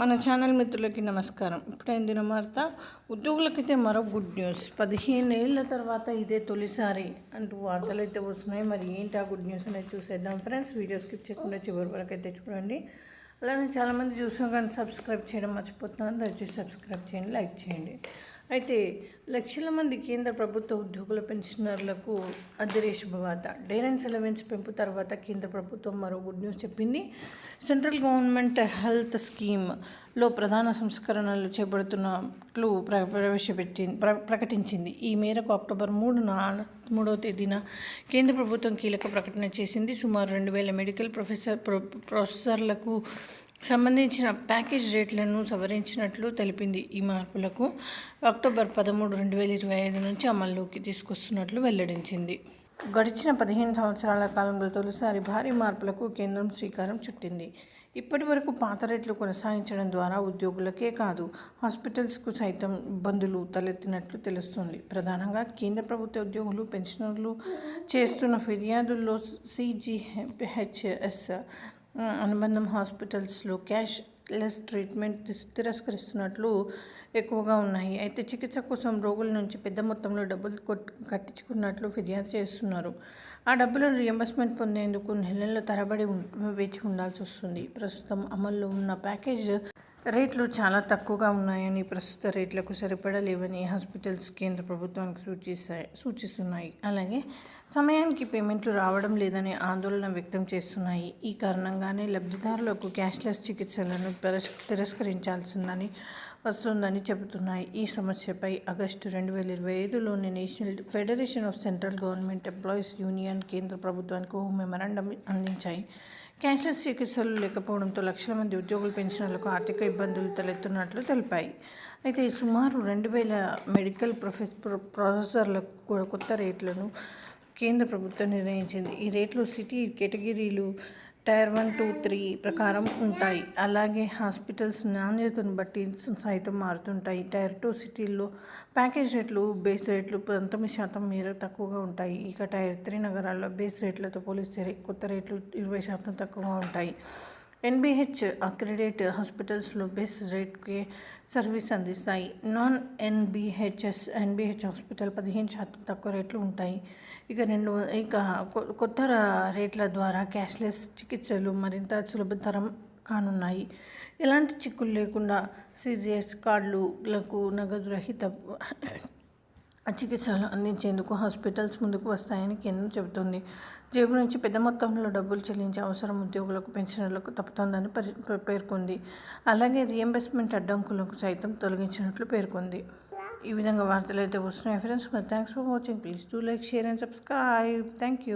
మన ఛానల్ మిత్రులకి నమస్కారం. ఇప్పుడైన దినవార్త. ఉద్యోగులకైతే మరో గుడ్ న్యూస్. పదిహేను ఏళ్ళ తర్వాత ఇదే తొలిసారి అంటూ వార్తలు అయితే వస్తున్నాయి. మరి ఏంటి ఆ గుడ్ న్యూస్ అనేది చూసేద్దాం ఫ్రెండ్స్. వీడియో స్కిప్ చేయకుండా చివరి వరకు అయితే చూడండి. అలానే చాలామంది చూసాం కానీ సబ్స్క్రైబ్ చేయడం మర్చిపోతున్నాను. దయచేసి సబ్స్క్రైబ్ చేయండి లైక్ చేయండి. అయితే లక్షల మంది కేంద్ర ప్రభుత్వ ఉద్యోగుల పెన్షనర్లకు అద్దెరే శుభవార్త డైరెన్స్ అలవెన్స్ పెంపు తర్వాత కేంద్ర ప్రభుత్వం మరో గుడ్ న్యూస్ చెప్పింది. సెంట్రల్ గవర్నమెంట్ హెల్త్ స్కీమ్లో ప్రధాన సంస్కరణలు చేపడుతున్నట్లు ప్రవేశపెట్టింది ప్రవేశపెట్టి ప్ర ప్రకటించింది. ఈ మేరకు అక్టోబర్ మూడున మూడవ తేదీన కేంద్ర ప్రభుత్వం కీలక ప్రకటన చేసింది. సుమారు రెండు వేల మెడికల్ ప్రొఫెసర్ ప్రొ ప్రొఫెసర్లకు సంబంధించిన ప్యాకేజ్ రేట్లను సవరించినట్లు తెలిపింది ఈ మార్పులకు అక్టోబర్ పదమూడు రెండు వేల ఇరవై ఐదు నుంచి అమల్లోకి తీసుకొస్తున్నట్లు వెల్లడించింది. గడిచిన పదిహేను సంవత్సరాల కాలంలో తొలిసారి భారీ మార్పులకు కేంద్రం శ్రీకారం చుట్టింది. ఇప్పటి వరకు పాత రేట్లు కొనసాగించడం ద్వారా ఉద్యోగులకే కాదు హాస్పిటల్స్కు సైతం ఇబ్బందులు తలెత్తినట్లు తెలుస్తుంది. ప్రధానంగా కేంద్ర ప్రభుత్వ ఉద్యోగులు పెన్షనర్లు చేస్తున్న ఫిర్యాదుల్లో సిజిహెచ్ఎస్ అనుబంధం హాస్పిటల్స్లో క్యాష్ లెస్ ట్రీట్మెంట్ తిరస్కరిస్తున్నట్లు ఎక్కువగా ఉన్నాయి. అయితే చికిత్స కోసం రోగుల నుంచి పెద్ద మొత్తంలో డబ్బులు కట్టించుకున్నట్లు ఫిర్యాదు చేస్తున్నారు. ఆ డబ్బులను రియంబర్స్మెంట్ పొందేందుకు నెలల తరబడి వేచి ఉండాల్సి వస్తుంది. ప్రస్తుతం అమల్లో ఉన్న ప్యాకేజ్ రేట్లు చాలా తక్కువగా ఉన్నాయని ప్రస్తుత రేట్లకు సరిపడలేవని హాస్పిటల్స్ కేంద్ర ప్రభుత్వానికి సూచిస్తాయి సూచిస్తున్నాయి. అలాగే సమయానికి పేమెంట్లు రావడం లేదని ఆందోళన వ్యక్తం చేస్తున్నాయి. ఈ కారణంగానే లబ్ధిదారులకు క్యాష్లెస్ చికిత్సలను తిరస్కరించాల్సిందని వస్తుందని చెబుతున్నాయి. ఈ సమస్యపై ఆగస్టు రెండు వేల ఇరవై ఐదులోని national federation of central government employees union కేంద్ర ప్రభుత్వానికి ఓ మెమరాండం అందించాయి. క్యాష్లెస్ చికిత్సలు లేకపోవడంతో లక్షల మంది ఉద్యోగుల పెన్షనర్లకు ఆర్థిక ఇబ్బందులు తలెత్తున్నట్లు తెలిపాయి. అయితే సుమారు రెండు వేల మెడికల్ ప్రొఫెస్ ప్రొఫెసర్లకు కూడా కొత్త రేట్లను కేంద్ర ప్రభుత్వం నిర్ణయించింది. ఈ రేట్లు city categories tier one two three ప్రకారం ఉంటాయి. అలాగే హాస్పిటల్స్ నాణ్యతను బట్టి సైతం మారుతుంటాయి. టైర్ టూ సిటీల్లో ప్యాకేజ్ రేట్లు బేస్ రేట్లు పంతొమ్మిది శాతం మేర తక్కువగా ఉంటాయి. ఇక టైర్ త్రీ నగరాల్లో బేస్ రేట్లతో పోలిస్తే కొత్త రేట్లు ఇరవై శాతం తక్కువగా ఉంటాయి. ఎన్బిహెచ్ అక్రిడేట్ హాస్పిటల్స్లో బెస్ట్ రేట్కి సర్వీస్ అందిస్తాయి. నాన్ ఎన్బిహెచ్ఎస్ ఎన్బిహెచ్ హాస్పిటల్ పదిహేను శాతం తక్కువ రేట్లు ఉంటాయి. ఇక రెండు ఇక కొత్త రేట్ల ద్వారా క్యాష్లెస్ చికిత్సలు మరింత సులభతరం కానున్నాయి. ఎలాంటి చిక్కులు లేకుండా సీజీఎస్ కార్డులకు నగదు రహిత చికిత్సలు అందించేందుకు హాస్పిటల్స్ ముందుకు వస్తాయని కేంద్రం చెబుతోంది. జేబు నుంచి పెద్ద మొత్తంలో డబ్బులు చెల్లించే అవసరం ఉద్యోగులకు పెన్షనర్లకు తప్పుతోందని పేర్కొంది. అలాగే రియంబర్స్మెంట్ అడ్డంకులకు సైతం తొలగించినట్లు పేర్కొంది. ఈ విధంగా వార్తలు అయితే వస్తున్నాయి. ఫ్రెండ్స్ మరి thanks for watching. Please do like share and subscribe. Thank you